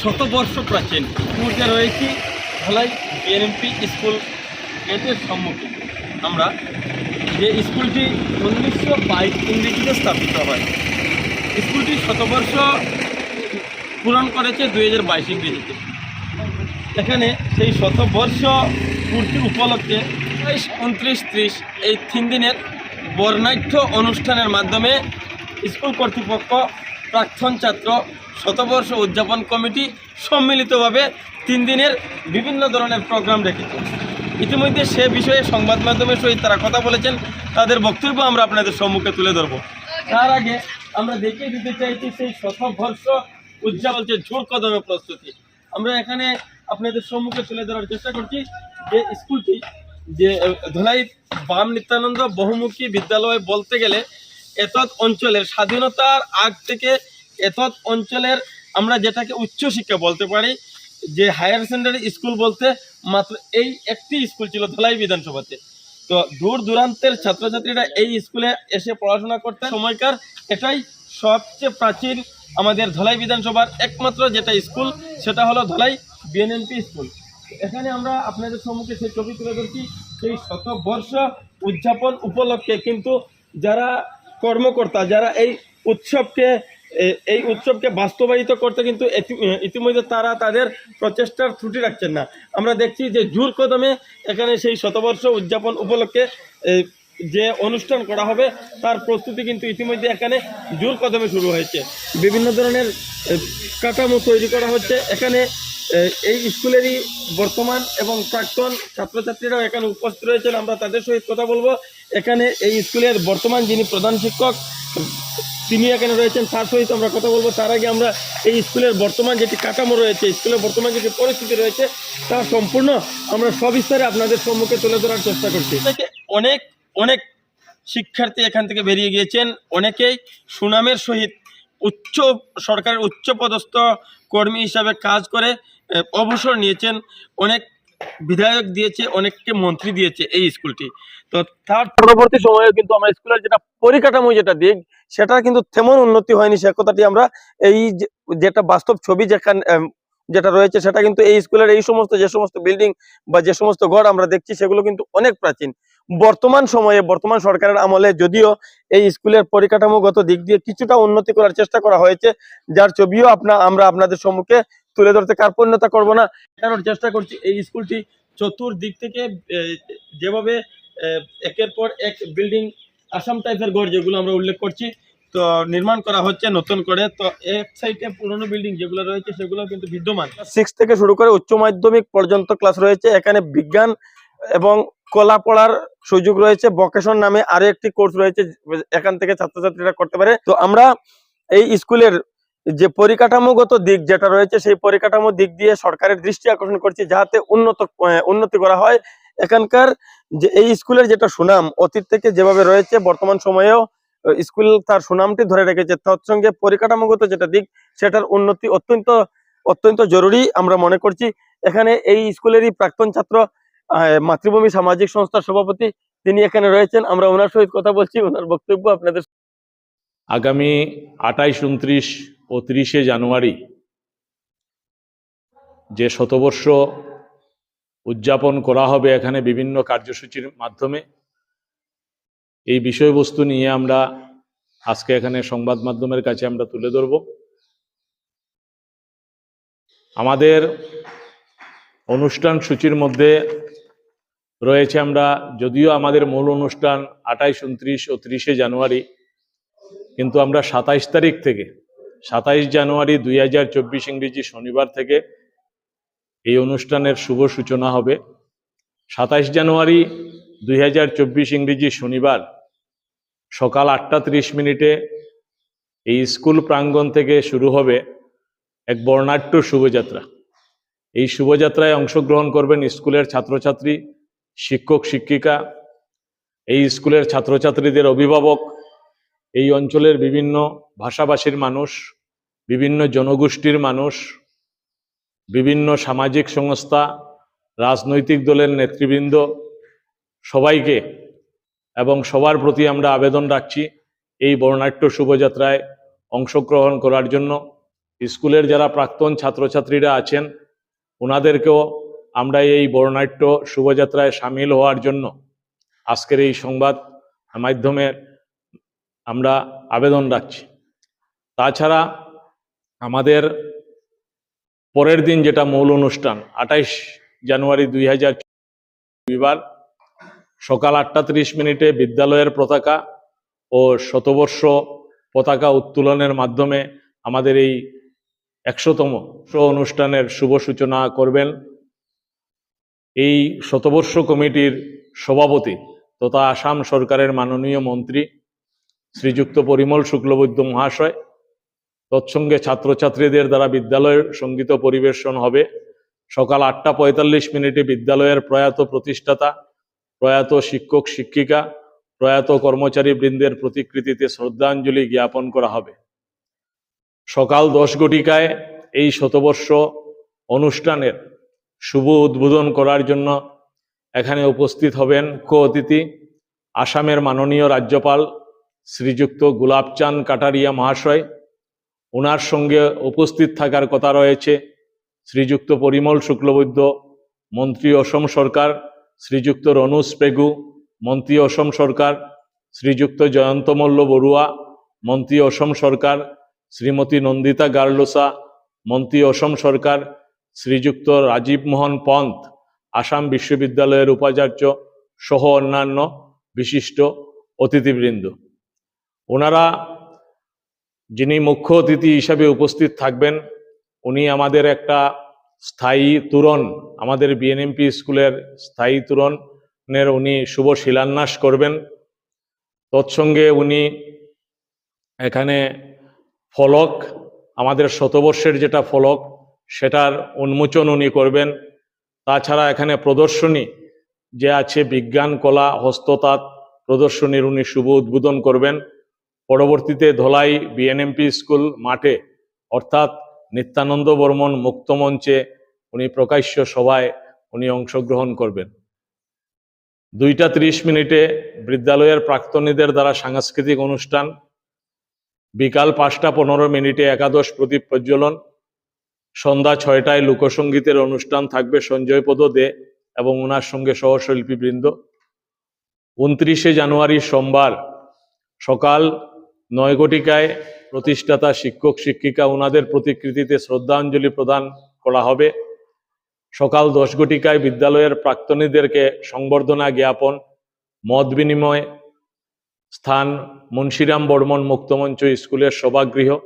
শতবর্ষ প্রাচীন। মুহূর্তে রয়েছি ধলাই বিএনএমপি স্কুল গেটের সম্মুখে। আমরা যে স্কুলটি উনিশশো বাইশ ইংরেজিতে স্থাপিত হয়, স্কুলটি শতবর্ষ পূরণ করেছে দুই হাজার বাইশ ইংরেজিতে। এখানে সেই শতবর্ষ পূর্তি উপলক্ষে বাইশ, উনত্রিশ, ত্রিশ এই তিন দিনের বর্ণাঢ্য অনুষ্ঠানের মাধ্যমে স্কুল কর্তৃপক্ষ প্রাক্তন ছাত্র, শতবর্ষ উদযাপন কমিটি সম্মিলিতভাবে তিন দিনের বিভিন্ন ধরনের প্রোগ্রাম রেখেছে। ইতিমধ্যে সে বিষয়ে সংবাদ মাধ্যমের সহিত তারা কথা বলেছেন, তাদের বক্তব্য আমরা আপনাদের সম্মুখে তুলে ধরবো। তার আগে আমরা দেখিয়ে দিতে চাইছি সেই শতবর্ষ উদযাপন, যে ঝোর কদমে প্রস্তুতি। আমরা এখানে আপনাদের সম্মুখে তুলে ধরার চেষ্টা করছি যে স্কুলটি, যে ধলাই বাম নিত্যানন্দ বহুমুখী বিদ্যালয় বলতে গেলে এতৎ অঞ্চলের স্বাধীনতার আগ থেকে এতৎ অঞ্চলের আমরা যেটাকে উচ্চশিক্ষা বলতে পারি, যে হায়ার সেকেন্ডারি স্কুল বলতে মাত্র এই একটি স্কুল ছিল ধলাই বিধানসভাতে। তো দূর দূরান্তের ছাত্রছাত্রীরা এই স্কুলে এসে পড়াশোনা করতে সময়কার এটাই সবচেয়ে প্রাচীন আমাদের ধলাই বিধানসভার একমাত্র যেটা স্কুল সেটা হলো ধলাই বিএনএনপি স্কুল এখানে আমরা আপনাদের সম্মুখে সেই ছবি তুলে ধরছি, সেই শতবর্ষ উদযাপন উপলক্ষে। কিন্তু যারা কর্মকর্তা যারা এই উৎসবকে এই উৎসবকে বাস্তবায়িত করতে কিন্তু ইতি- ইতিমধ্যে তারা তাদের প্রচেষ্টার ত্রুটি রাখছেন না। আমরা দেখছি যে জোর কদমে এখানে সেই শতবর্ষ উদযাপন উপলক্ষে যে অনুষ্ঠান করা হবে, তার প্রস্তুতি কিন্তু ইতিমধ্যে এখানে জোর কদমে শুরু হয়েছে। বিভিন্ন ধরনের কাঠামো তৈরি করা হচ্ছে। এখানে এই স্কুলেরই বর্তমান এবং প্রাক্তন ছাত্রছাত্রীরাও এখানে উপস্থিত রয়েছেন। আমরা তাদের সহিত কথা বলব। এখানে এই স্কুলের বর্তমান যিনি প্রধান শিক্ষক, তিনি এখানে রয়েছেন। তার সহিত আমরা কথা বলব। তার আগে আমরা এই স্কুলের বর্তমান যেটি কাঠামো রয়েছে, স্কুলের বর্তমান যেটি পরিস্থিতি রয়েছে, তা সম্পূর্ণ আমরা সবিস্তারে আপনাদের সম্মুখে তুলে ধরার চেষ্টা করছি। অনেক অনেক শিক্ষার্থী এখান থেকে বেরিয়ে গিয়েছেন। অনেকেই সুনামের সহিত উচ্চ সরকারের উচ্চপদস্থ কর্মী হিসাবে কাজ করে অবসর নিয়েছেন। অনেক বিধায়ক দিয়েছে, অনেককে মন্ত্রী দিয়েছে এই স্কুলটি। তো তার পরবর্তী সময়ে কিন্তু আমরা স্কুলের যেটা পরিকাঠামো যেটা দিক সেটা কিন্তু তেমন উন্নতি হয়নি। সে কথাটি আমরা এই যেটা বাস্তব ছবি যেখানে যেটা রয়েছে, সেটা কিন্তু এই স্কুলের এই সমস্ত, যে সমস্ত বিল্ডিং বা যে সমস্ত ঘর আমরা দেখছি, সেগুলো কিন্তু অনেক প্রাচীন। বর্তমান সময়ে, বর্তমান সরকারের আমলে যদিও এই স্কুলের পরিকাঠামোগত দিক দিয়ে কিছুটা উন্নতি করার চেষ্টা করা হয়েছে, যার ছবিও আপনা আমরা আপনাদের সম্মুখে তুলে ধরতে কার্পণ্যতা করব না। দেখানোর চেষ্টা করছি, এই স্কুলটি চতুর্দিক থেকে যেভাবে একের পর এক বিল্ডিং আসাম টাইপের ঘর যেগুলো আমরা উল্লেখ করছি, তো নির্মাণ করা হচ্ছে নতুন করে, তো এক সাইডে পুরনো বিল্ডিং যেগুলো রয়েছে সেগুলো কিন্তু বিদ্যমান। সিক্স থেকে শুরু করে উচ্চ মাধ্যমিক পর্যন্ত ক্লাস রয়েছে, এখানে বিজ্ঞান এবং কলা পড়ার সুযোগ রয়েছে। ভকেশন নামে আরও একটি কোর্স রয়েছে, এখান থেকে ছাত্রছাত্রীরা করতে পারে। তো আমরা এই স্কুলের যে পরিকাঠামোগত দিক যেটা রয়েছে, সেই পরিকাঠামো দিক দিয়ে সরকারের দৃষ্টি আকর্ষণ করছি যাতে উন্নত উন্নতি করা হয়। এখানকার যে এই স্কুলের যেটা সুনাম, অতীত থেকে যেভাবে রয়েছে, বর্তমান সময়েও স্কুল তার সুনামটি ধরে রেখেছে। তৎসঙ্গে পরিকাঠামোগত যেটা দিক, সেটার উন্নতি অত্যন্ত অত্যন্ত জরুরি আমরা মনে করছি। এখানে এই স্কুলেরই প্রাক্তন ছাত্র মাতৃভূমি সামাজিক সংস্থার সভাপতি তিনি এখানে রয়েছেন। আমরা ওনার সহিত কথা বলছি, ওনার বক্তব্য আপনাদের আগামী আটাইশ উনত্রিশ ও তিরিশে জানুয়ারি যে শতবর্ষ উদযাপন করা হবে এখানে বিভিন্ন কার্যসূচির মাধ্যমে, এই বিষয়বস্তু নিয়ে আমরা আজকে এখানে সংবাদ মাধ্যমের কাছে আমরা তুলে ধরব। আমাদের অনুষ্ঠান সূচির মধ্যে রয়েছে আমরা যদিও আমাদের মূল অনুষ্ঠান আটাইশ উনত্রিশ ও ত্রিশে জানুয়ারি, কিন্তু আমরা সাতাইশ তারিখ থেকে, সাতাইশ জানুয়ারি দুই হাজার চব্বিশ ইংরেজি শনিবার থেকে এই অনুষ্ঠানের শুভ সূচনা হবে। সাতাইশ জানুয়ারি দুই হাজার চব্বিশ ইংরেজি শনিবার সকাল আটটা ত্রিশ মিনিটে এই স্কুল প্রাঙ্গণ থেকে শুরু হবে এক বর্ণাঢ্য শুভযাত্রা। এই শুভযাত্রায় অংশগ্রহণ করবেন স্কুলের ছাত্রছাত্রী শিক্ষক, শিক্ষিকা, এই স্কুলের ছাত্রছাত্রীদের অভিভাবক, এই অঞ্চলের বিভিন্ন ভাষাভাষীর মানুষ, বিভিন্ন জনগোষ্ঠীর মানুষ, বিভিন্ন সামাজিক সংস্থা, রাজনৈতিক দলের নেতৃবৃন্দ সবাইকে এবং সবার প্রতি আমরা আবেদন রাখছি এই বর্ণাঢ্য শুভযাত্রায় অংশগ্রহণ করার জন্য। স্কুলের যারা প্রাক্তন ছাত্রছাত্রীরা আছেন, ওনাদেরকেও আমরা এই বর্ণাঢ্য শুভযাত্রায় সামিল হওয়ার জন্য আজকের এই সংবাদ মাধ্যমে আমরা আবেদন রাখছি। তাছাড়া আমাদের পরের দিন যেটা মূল অনুষ্ঠান, আঠাইশ জানুয়ারি দুই হাজার রবিবার সকাল আটটা তিরিশ মিনিটে বিদ্যালয়ের পতাকা ও শতবর্ষ পতাকা উত্তোলনের মাধ্যমে আমাদের এই একশোতম অনুষ্ঠানের শুভ সূচনা করবেন। এই শতবর্ষ কমিটির সভাপতি তথা আসাম সরকারের মাননীয় মন্ত্রী শ্রীযুক্ত পরিমল শুক্লবৈদ্য মহাশয়, তৎসঙ্গে ছাত্রছাত্রীদের দ্বারা বিদ্যালয়ের সংগীত পরিবেশন হবে। সকাল আটটা পঁয়তাল্লিশ মিনিটে বিদ্যালয়ের প্রয়াত প্রতিষ্ঠাতা, প্রয়াত শিক্ষক, শিক্ষিকা, প্রয়াত কর্মচারী বৃন্দের প্রতিকৃতিতে শ্রদ্ধাঞ্জলি জ্ঞাপন করা হবে। সকাল দশ ঘটিকায় এই শতবর্ষ অনুষ্ঠানের শুভ উদ্বোধন করার জন্য এখানে উপস্থিত হবেন কো অতিথি আসামের মাননীয় রাজ্যপাল শ্রীযুক্ত গুলাবচাঁদ কাটারিয়া মহাশয়। ওনার সঙ্গে উপস্থিত থাকার কথা রয়েছে শ্রীযুক্ত পরিমল শুক্লবৈদ্য, মন্ত্রী অসম সরকার, শ্রীযুক্ত রনুজ পেগু মন্ত্রী অসম সরকার, শ্রীযুক্ত জয়ন্ত মল্ল বড়ুয়া, মন্ত্রী অসম সরকার, শ্রীমতী নন্দিতা গার্লোসা, মন্ত্রী অসম সরকার শ্রীযুক্ত রাজীব মোহন পন্থ, আসাম বিশ্ববিদ্যালয়ের উপাচার্য সহ অন্যান্য বিশিষ্ট অতিথিবৃন্দ। ওনারা যিনি মুখ্য অতিথি হিসাবে উপস্থিত থাকবেন, উনি আমাদের একটা স্থায়ী তুরন আমাদের বিএনএমপি স্কুলের স্থায়ী তুরনের উনি শুভ শিলান্যাস করবেন। তৎসঙ্গে উনি এখানে ফলক, আমাদের শতবর্ষের যেটা ফলক সেটার উন্মোচন উনি করবেন। তাছাড়া এখানে প্রদর্শনী যে আছে, বিজ্ঞান, কলা, হস্ততাঁত প্রদর্শনীর উনি শুভ উদ্বোধন করবেন। পরবর্তীতে ধলাই বিএনএমপি স্কুল মাঠে, অর্থাৎ নিত্যানন্দ বর্মন মুক্তমঞ্চে উনি প্রকাশ্য সভায় উনি অংশগ্রহণ করবেন। দুইটা ত্রিশ মিনিটে বিদ্যালয়ের প্রাক্তনীদের দ্বারা সাংস্কৃতিক অনুষ্ঠান। বিকাল পাঁচটা পনেরো মিনিটে একাদশ প্রদীপ প্রজ্বলন। সন্ধ্যা ছয়টায় লোকসঙ্গীতের অনুষ্ঠান থাকবে সঞ্জয় পদ দে এবং ওনার সঙ্গে সহশিল্পীবৃন্দ। উনত্রিশে জানুয়ারি সোমবার সকাল নয় ঘটিকায় প্রতিষ্ঠাতা শিক্ষক, শিক্ষিকা ওনাদের প্রতিকৃতিতে শ্রদ্ধাঞ্জলি প্রদান করা হবে। সকাল দশ ঘটিকায় বিদ্যালয়ের প্রাক্তনীদেরকে সংবর্ধনা জ্ঞাপন, মত বিনিময় স্থান মুন্সিরাম বর্মন মুক্তমঞ্চ স্কুলের সভাগৃহ।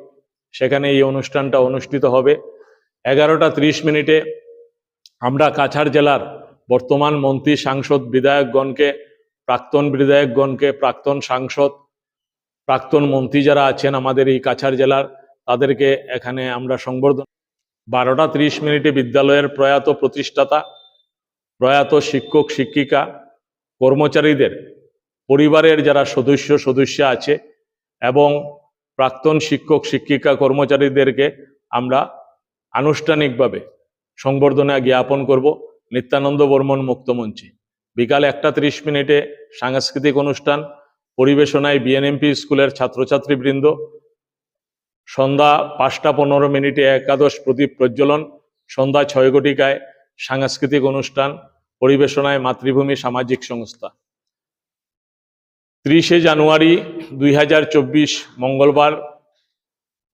সেখানে এই অনুষ্ঠানটা অনুষ্ঠিত হবে। এগারোটা ত্রিশ মিনিটে আমরা কাছাড় জেলার বর্তমান মন্ত্রী সাংসদ বিধায়কগণকে, প্রাক্তন বিধায়কগণকে, প্রাক্তন সাংসদ, প্রাক্তন মন্ত্রী যারা আছেন আমাদের এই কাছাড় জেলার, তাদেরকে এখানে আমরা সংবর্ধনা বারোটা ত্রিশ মিনিটে বিদ্যালয়ের প্রয়াত প্রতিষ্ঠাতা, প্রয়াত শিক্ষক, শিক্ষিকা, কর্মচারীদের, পরিবারের যারা সদস্য সদস্য আছে এবং প্রাক্তন শিক্ষক, শিক্ষিকা, কর্মচারীদেরকে আমরা আনুষ্ঠানিকভাবে সংবর্ধনা জ্ঞাপন করব নিত্যানন্দ বর্মন মুক্তমঞ্চে বিকাল একটা ত্রিশ মিনিটে সাংস্কৃতিক অনুষ্ঠান, পরিবেশনায় বিএনএমপি স্কুলের ছাত্রছাত্রীবৃন্দ, সন্ধ্যা পাঁচটা পনেরো মিনিটে একাদশ প্রদীপ প্রজ্বলন, সন্ধ্যা ছয় ঘটিকায় সাংস্কৃতিক অনুষ্ঠান, পরিবেশনায় মাতৃভূমি সামাজিক সংস্থা। ত্রিশে জানুয়ারি দুই হাজার চব্বিশ মঙ্গলবার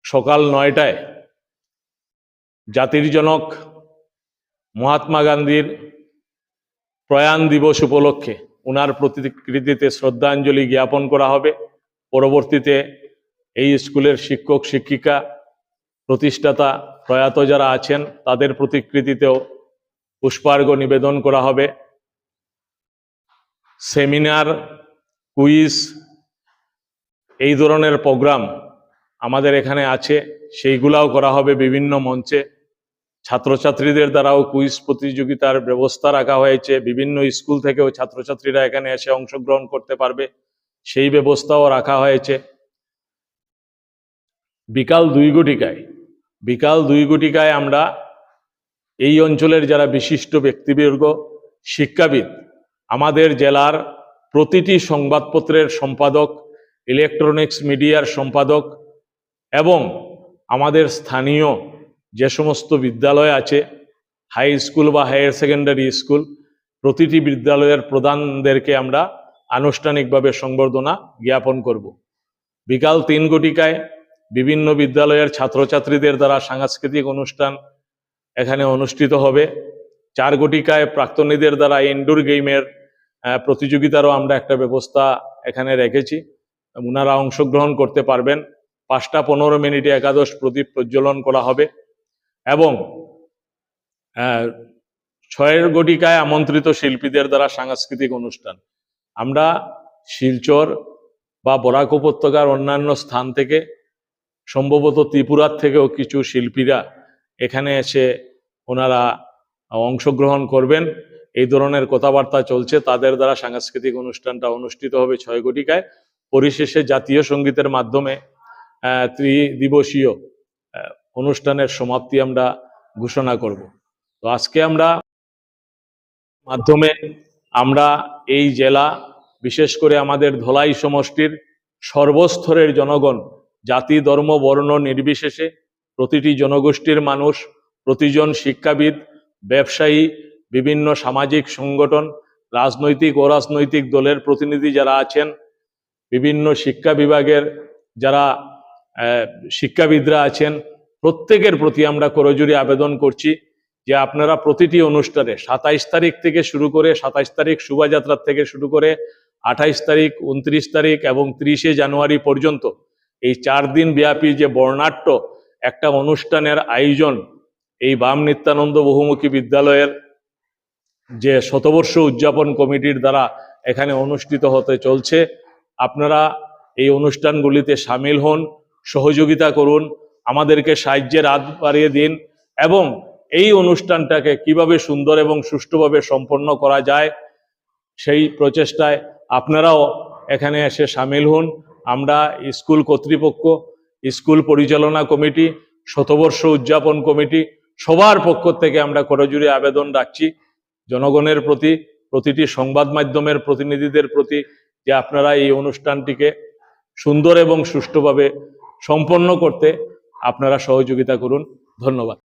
সকাল নয়টায় জাতির জনক মহাত্মা গান্ধীর প্রয়াণ দিবস উপলক্ষে ওনার প্রতিকৃতিতে শ্রদ্ধাঞ্জলি জ্ঞাপন করা হবে। পরবর্তীতে এই স্কুলের শিক্ষক, শিক্ষিকা, প্রতিষ্ঠাতা প্রয়াত যারা আছেন, তাদের প্রতিকৃতিতেও পুষ্পার্ঘ নিবেদন করা হবে। সেমিনার, কুইজ, এই ধরনের প্রোগ্রাম আমাদের এখানে আছে, সেইগুলাও করা হবে বিভিন্ন মঞ্চে। ছাত্রছাত্রীদের দ্বারাও কুইজ প্রতিযোগিতার ব্যবস্থা রাখা হয়েছে। বিভিন্ন স্কুল থেকেও ছাত্রছাত্রীরা এখানে এসে অংশগ্রহণ করতে পারবে। সেই ব্যবস্থাও রাখা হয়েছে। বিকাল দুই ঘটিকায় বিকাল দুই ঘটিকায় আমরা এই অঞ্চলের যারা বিশিষ্ট ব্যক্তিবর্গ, শিক্ষাবিদ, আমাদের জেলার প্রতিটি সংবাদপত্রের সম্পাদক ইলেকট্রনিক্স মিডিয়ার সম্পাদক এবং আমাদের স্থানীয় যে সমস্ত বিদ্যালয় আছে হাই স্কুল বা হায়ার সেকেন্ডারি স্কুল প্রতিটি বিদ্যালয়ের প্রধানদেরকে আমরা আনুষ্ঠানিকভাবে সংবর্ধনা জ্ঞাপন করব। বিকাল তিন ঘটিকায় বিভিন্ন বিদ্যালয়ের ছাত্রছাত্রীদের দ্বারা সাংস্কৃতিক অনুষ্ঠান এখানে অনুষ্ঠিত হবে। চার ঘটিকায় প্রাক্তনীদের দ্বারা ইনডোর গেমের প্রতিযোগিতারও আমরা একটা ব্যবস্থা এখানে রেখেছি। ওনারা অংশগ্রহণ করতে পারবেন। পাঁচটা পনেরো মিনিটে একাদশ প্রদীপ প্রজ্বলন করা হবে এবং আহ, ছয়ের গটিকায় আমন্ত্রিত শিল্পীদের দ্বারা সাংস্কৃতিক অনুষ্ঠান। আমরা শিলচর বা বরাক উপত্যকার অন্যান্য স্থান থেকে সম্ভবত ত্রিপুরার থেকেও কিছু শিল্পীরা এখানে এসে ওনারা অংশগ্রহণ করবেন। এই ধরনের কথাবার্তা চলছে। তাদের দ্বারা সাংস্কৃতিক অনুষ্ঠানটা অনুষ্ঠিত হবে ছয় গটিকায়। পরিশেষে জাতীয় সঙ্গীতের মাধ্যমে ত্রিদিবসীয় অনুষ্ঠানের সমাপ্তি আমরা ঘোষণা করব। তো আজকে আমরা মাধ্যমে আমরা এই জেলা, বিশেষ করে আমাদের ধলাই সমষ্টির সর্বস্তরের জনগণ, জাতি, ধর্ম, বর্ণ নির্বিশেষে প্রতিটি জনগোষ্ঠীর মানুষ, প্রতিজন শিক্ষাবিদ, ব্যবসায়ী, বিভিন্ন সামাজিক সংগঠন, রাজনৈতিক অরাজনৈতিক দলের প্রতিনিধি যারা আছেন, বিভিন্ন শিক্ষা বিভাগের যারা শিক্ষাবিদরা আছেন। প্রত্যেকের প্রতি আমরা করজোরি আবেদন করছি যে আপনারা প্রতিটি অনুষ্ঠানে সাতাইশ তারিখ থেকে শুরু করে সাতাইশ তারিখ শোভাযাত্রার থেকে শুরু করে আঠাইশ তারিখ, উনত্রিশ তারিখ এবং ত্রিশে জানুয়ারি পর্যন্ত এই চার দিন ব্যাপী যে বর্ণাঢ্য একটা অনুষ্ঠানের আয়োজন এই বাম নিত্যানন্দ বহুমুখী বিদ্যালয়ের যে শতবর্ষ উদযাপন কমিটির দ্বারা এখানে অনুষ্ঠিত হতে চলছে। আপনারা এই অনুষ্ঠানগুলিতে সামিল হন। সহযোগিতা করুন, আমাদেরকে সাহায্যের হাত বাড়িয়ে দিন এবং এই অনুষ্ঠানটাকে কীভাবে সুন্দর এবং সুষ্ঠুভাবে সম্পন্ন করা যায় সেই প্রচেষ্টায় আপনারাও এখানে এসে সামিল হন। আমরা স্কুল কর্তৃপক্ষ, স্কুল পরিচালনা কমিটি, শতবর্ষ উদযাপন কমিটি সবার পক্ষ থেকে আমরা করজুড়ে আবেদন রাখছি। জনগণের প্রতি, প্রতিটি সংবাদ মাধ্যমের প্রতিনিধিদের প্রতি যে আপনারা এই অনুষ্ঠানটিকে সুন্দর এবং সুষ্ঠুভাবে সম্পন্ন করতে আপনারা সহযোগিতা করুন। ধন্যবাদ।